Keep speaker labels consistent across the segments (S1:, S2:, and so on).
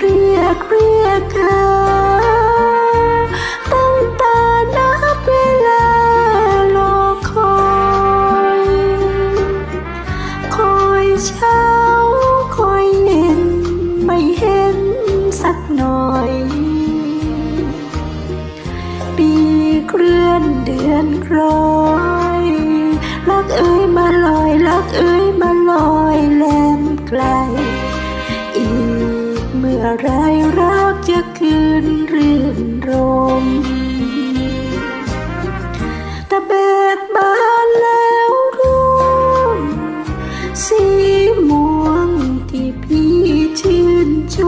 S1: เรียกเรียกเธอตั้งแต่นับเวลารอคอย คอยเช้าคอยเย็นไม่เห็นสักหน่อย ปีเคลื่อนเดือนครอยรักเอ้ยมาลอยรักเอ้ยมาลอยแลมไกล อไรรักจะคืนรื่นรมตะเบิดบานแล้วร่วงสีม่วงที่พี่ชื่นช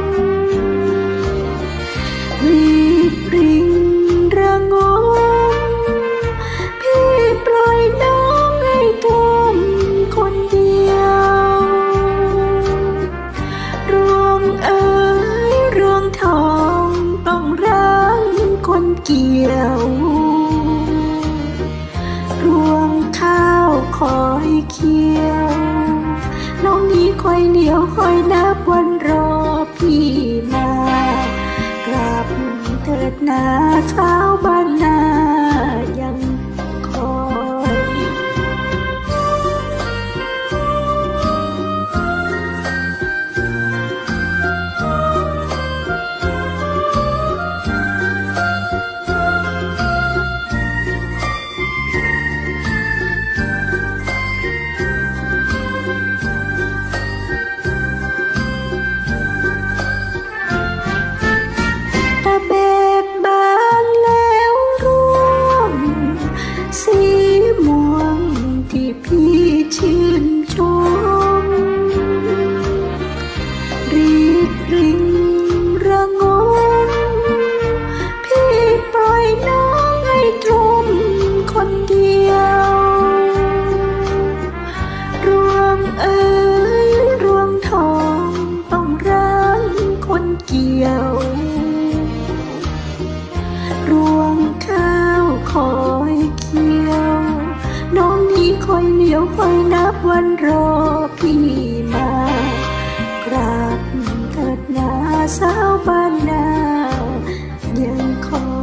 S1: มรีบริ เกี่ยว รวงข้าวคอยเคี้ยว น้องนี้คอยเหนียวคอยนับวันรอพี่มากลับเถิดนาเช้า นับวันรอพี่มากราบเถิดนาสาวบ้านนายังคอ